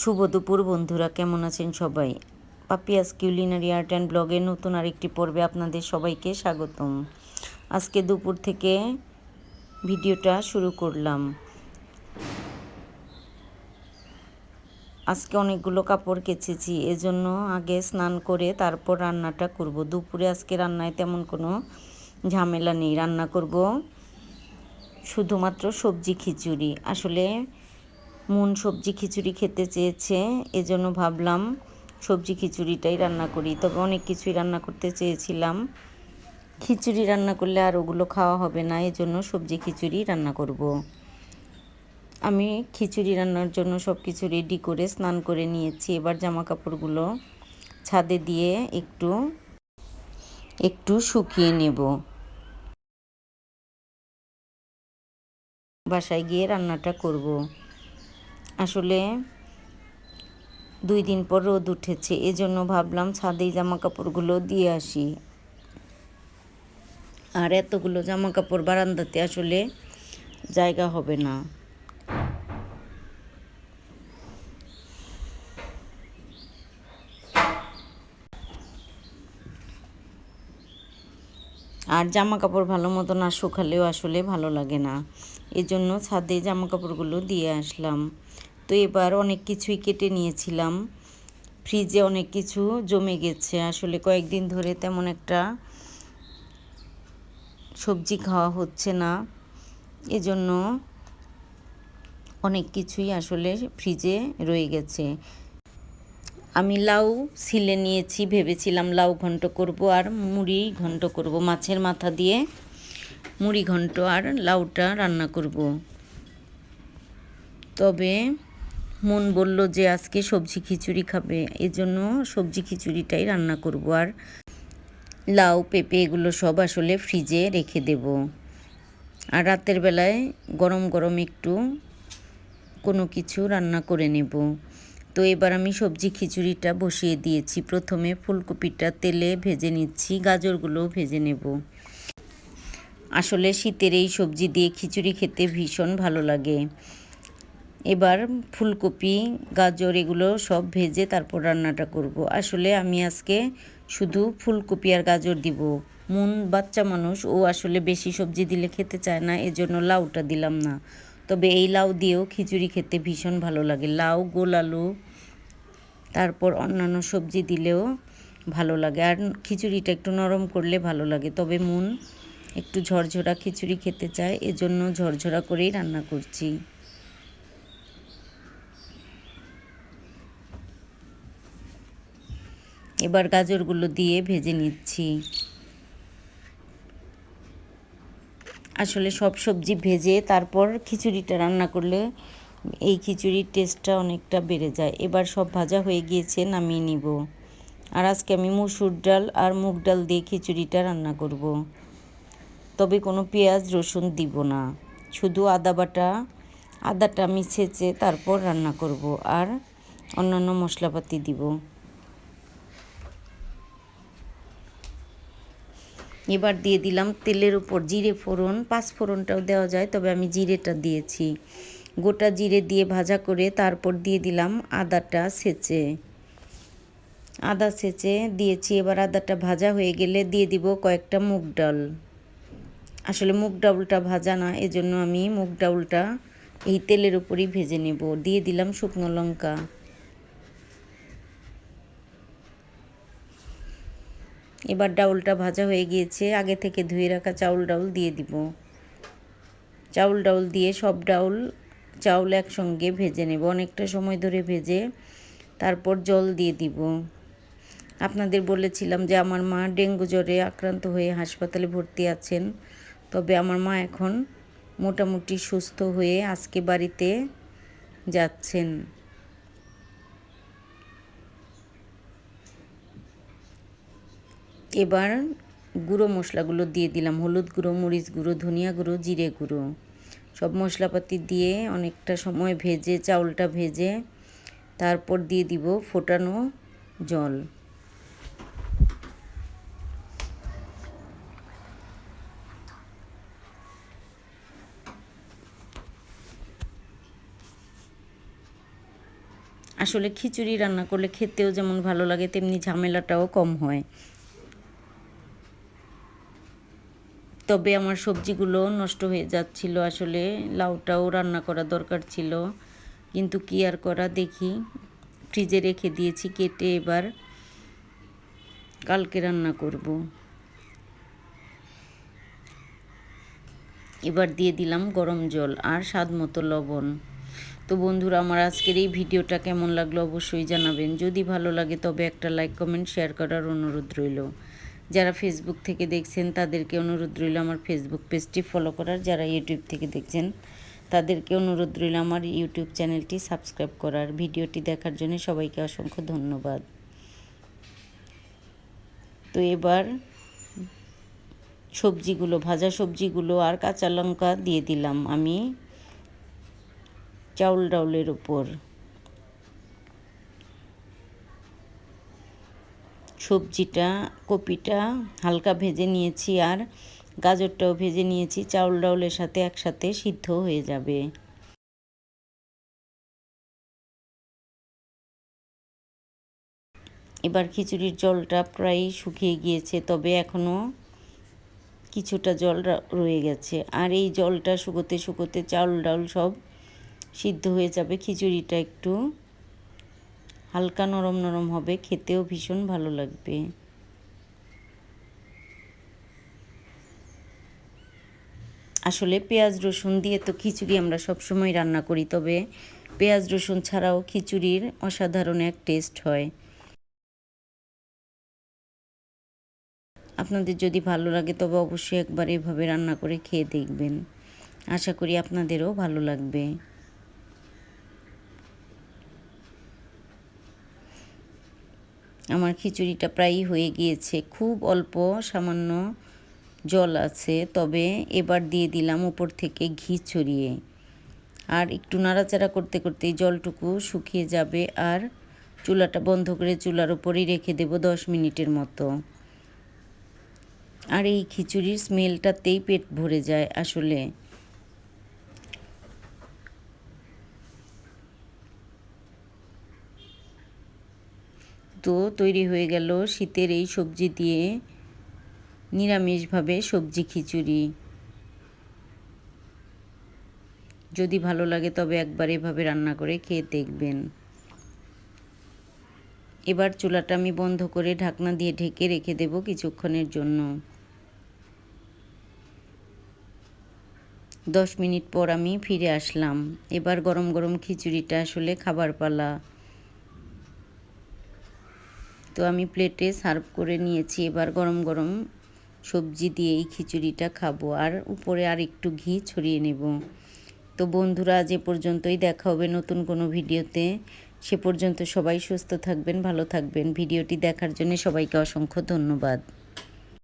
শুভ দুপুর বন্ধুরা, কেমন আছেন সবাই? পাপিয়াস কিউলিনারি আর্ট অ্যান্ড ব্লগের নতুন আরেকটি পর্বে আপনাদের সবাইকে স্বাগতম। আজকে দুপুর থেকে ভিডিওটা শুরু করলাম। আজকে অনেকগুলো কাপড় কেচেছি, এজন্য আগে স্নান করে তারপর রান্নাটা করব। দুপুরে আজকে রান্নায় তেমন কোনো ঝামেলা নেই। রান্না করব শুধুমাত্র সবজি খিচুড়ি। আসলে মন সবজি খিচুড়ি খেতে চেয়েছে, এজন্য ভাবলাম সবজি খিচুড়িটাই রান্না করি। তবে অনেক কিছুই রান্না করতে চেয়েছিলাম। খিচুড়ি রান্না করলে আর ওগুলো খাওয়া হবে না, এজন্য সবজি খিচুড়ি রান্না করব। আমি খিচুড়ি রান্নার জন্য সব কিছু রেডি করে স্নান করে নিয়েছি। এবার জামা কাপড়গুলো ছাদে দিয়ে একটু একটু শুকিয়ে নেব। বাসায় গিয়ে রান্নাটা করব। আসলে দুই দিন পর রোদ উঠেছে, এজন্য ভাবলাম ছাদেই জামা কাপড়গুলো দিয়ে আসি। আর এতগুলো জামা কাপড় বারান্দাতে আসলে জায়গা হবে না। আর জামা কাপড় ভালো মতো না শুকালেও আসলে ভালো লাগে না। এজন্য ছাদে জামা কাপড়গুলো দিয়ে আসলাম। তো এবার অনেক কিছুই কেটে নিয়েছিলাম। ফ্রিজে অনেক কিছু জমে গেছে। আসলে কয়েকদিন ধরে তেমন একটা সবজি খাওয়া হচ্ছে না। এজন্য অনেক কিছুই আসলে ফ্রিজে রয়ে গেছে। আমি লাউ ছিলে নিয়েছি, ভেবেছিলাম লাউ ঘন্ট করব আর মুড়ি ঘন্ট করব। মাছের মাথা দিয়ে মুড়ি ঘন্ট আর লাউটা রান্না করব। তবে মন বলল যে আজকে সবজি খিচুড়ি খাবে, এজন্য সবজি খিচুড়িটাই রান্না করব। আর লাউ, পেঁপে এগুলো সব আসলে ফ্রিজে রেখে দেব। আর রাতের বেলায় গরম গরম একটু কোনো কিছু রান্না করে নেব। তো এবার আমি সবজি খিচুড়িটা বসিয়ে দিয়েছি। প্রথমে ফুলকপিটা তেলে ভেজে নিচ্ছি, গাজরগুলোও ভেজে নেব। আসলে শীতের এই সবজি দিয়ে খিচুড়ি খেতে ভীষণ ভালো লাগে। এবার ফুলকপি, গাজর এগুলো সব ভেজে তারপর রান্নাটা করব। আসলে আমি আজকে শুধু ফুলকপি আর গাজর দিব। মন বাচ্চা মানুষ, ও আসলে বেশি সবজি দিলে খেতে চায় না, এজন্য লাউটা দিলাম না। তবে এই লাউ দিয়েও খিচুড়ি খেতে ভীষণ ভালো লাগে। লাউ, গোল আলু, তারপর অন্যান্য সবজি দিলেও ভালো লাগে। আর খিচুড়িটা একটু নরম করলে ভালো লাগে। তবে মন একটু ঝরঝরা খিচুড়ি খেতে চায়, এজন্য ঝরঝরা করেই রান্না করছি। এবার গাজরগুলো দিয়ে ভেজে নিচ্ছি। আসলে সব সবজি ভেজে তারপর খিচুড়িটা রান্না করলে এই খিচুড়ির টেস্টটা অনেকটা বেড়ে যায়। এবার সব ভাজা হয়ে গিয়েছে, নামিয়ে নিব। আর আজকে আমি মুসুর ডাল আর মুগ ডাল দিয়ে খিচুড়িটা রান্না করব। তবে কোনো পেঁয়াজ, রসুন দিব না। শুধু আদা বাটা, আদাটা আমি ছেঁচে তারপর রান্না করব। আর অন্যান্য মশলাপাতি দিব। এবার দিয়ে দিলাম তেলের উপর জিরে ফোড়ন, পাঁচ ফোড়নটাও দেওয়া যায়, তবে আমি জিরেটা দিয়েছি। গোটা জিরে দিয়ে ভাজা করে তারপর দিয়ে দিলাম আদাটা সেচে। আদা সেচে দিয়েছি, এবার আদাটা ভাজা হয়ে গেলে দিয়ে দিব কয়েকটা মুগ ডাল। আসলে মুগ ডাউলটা ভাজা না, এজন্য আমি মুগ ডাউলটা এই তেলের উপরই ভেজে নেব। দিয়ে দিলাম শুকনো লঙ্কা। এবার ডাউলটা ভাজা হয়ে গিয়েছে। আগে থেকে ধুয়ে রাখা চাউল ডাউল দিয়ে দিব। চাউল ডাউল দিয়ে সব ডাউল, চাউল একসঙ্গে ভেজে নেব। অনেকটা সময় ধরে ভেজে তারপর জল দিয়ে দিব। আপনাদের বলেছিলাম যে আমার মা ডেঙ্গু জ্বরে আক্রান্ত হয়ে হাসপাতালে ভর্তি আছেন। তবে আমার মা এখন মোটামুটি সুস্থ হয়ে আজকে বাড়িতে যাচ্ছেন। এবার গুঁড়ো মশলাগুলো দিয়ে দিলাম। হলুদ গুঁড়ো, মরিচ গুঁড়ো, ধনিয়া গুঁড়ো, জিরে গুঁড়ো। সব মশলাপাতি দিয়ে অনেকটা সময় ভেজে, চাউলটা ভেজে তারপর দিয়ে দিব ফোটানো জল। আসলে খিচুড়ি রান্না করলে খেতেও যেমন ভালো লাগে, তেমনি ঝামেলাটাও কম হয়। তবে আমার সবজিগুলো নষ্ট হয়ে যাচ্ছিল আসলে। লাউটাও রান্না করা দরকার ছিল। কিন্তু কি আর করা দেখি। ফ্রিজে রেখে দিয়েছি, কেটে এবার কালকে রান্না করব। এবার দিয়ে দিলাম গরম জল আর স্বাদ মতো লবণ। তো বন্ধুরা, আমার আজকের এই ভিডিওটা কেমন লাগল অবশ্যই জানাবেন। যদি ভালো লাগে তবে একটা লাইক, কমেন্ট, শেয়ার করার অনুরোধ রইল। যারা ফেসবুক থেকে দেখছেন, তাদেরকে অনুরোধ রইল আমার ফেসবুক পেজটি ফলো করার। যারা ইউটিউব থেকে দেখছেন, তাদেরকে অনুরোধ রইল আমার ইউটিউব চ্যানেলটি সাবস্ক্রাইব করার। ভিডিওটি দেখার জন্য সবাইকে অসংখ্য ধন্যবাদ। তো এবার সবজিগুলো, ভাজা সবজিগুলো আর কাঁচা লঙ্কা দিয়ে দিলাম আমি চাউল ডাউলের উপর। সবজিটা, কপিটা হালকা ভেজে নিয়েছি আর গাজরটাও ভেজে নিয়েছি। চাউল ডাউলের সাথে একসাথে সিদ্ধ হয়ে যাবে। এবার খিচুড়ির জলটা প্রায় শুকিয়ে গিয়েছে, তবে এখনও কিছুটা জল রয়ে গেছে। আর এই জলটা শুকোতে শুকোতে চাউল ডাউল সব সিদ্ধ হয়ে যাবে। খিচুড়িটা একটু হালকা নরম নরম হবে, খেতেও ভীষণ ভালো লাগবে। আসলে পেঁয়াজ, রসুন দিয়ে তো খিচুড়ি আমরা সবসময় রান্না করি, তবে পেঁয়াজ, রসুন ছাড়াও খিচুড়ির অসাধারণ এক টেস্ট হয়। আপনাদের যদি ভালো লাগে, তবে অবশ্যই একবার এভাবে রান্না করে খেয়ে দেখবেন। আশা করি আপনাদেরও ভালো লাগবে। আমার খিচুড়িটা প্রায়ই হয়ে গিয়েছে। খুব অল্প, সামান্য জল আছে, তবে এবার দিয়ে দিলাম উপর থেকে ঘি ছড়িয়ে। আর একটু নাড়াচাড়া করতে করতে জলটুকু শুকিয়ে যাবে আর চুলাটা বন্ধ করে চুলার উপরেই রেখে দেব দশ মিনিটের মতো। আর এই খিচুড়ির স্মেলটাতেই পেট ভরে যায় আসলে। তো তৈরি হয়ে গেল শীতের এই সবজি দিয়ে নিরামিষভাবে সবজি খিচুড়ি। যদি ভালো লাগে তবে একবার এভাবে রান্না করে খেয়ে দেখবেন। এবার চুলাটা আমি বন্ধ করে ঢাকনা দিয়ে ঢেকে রেখে দেব কিছুক্ষণের জন্য। দশ মিনিট পর আমি ফিরে আসলাম। এবার গরম গরম খিচুড়িটা আসলে খাবার পালা। তো আমি প্লেটে সার্ভ করে নিয়েছি। এবার গরম গরম সবজি দিয়ে এই খিচুড়িটা খাব। আর উপরে আর একটু ঘি ছড়িয়ে নেব। তো বন্ধুরা, আজ এ পর্যন্তই। দেখা হবে নতুন কোনো ভিডিওতে। সে পর্যন্ত সবাই সুস্থ থাকবেন, ভালো থাকবেন। ভিডিওটি দেখার জন্য সবাইকে অসংখ্য ধন্যবাদ।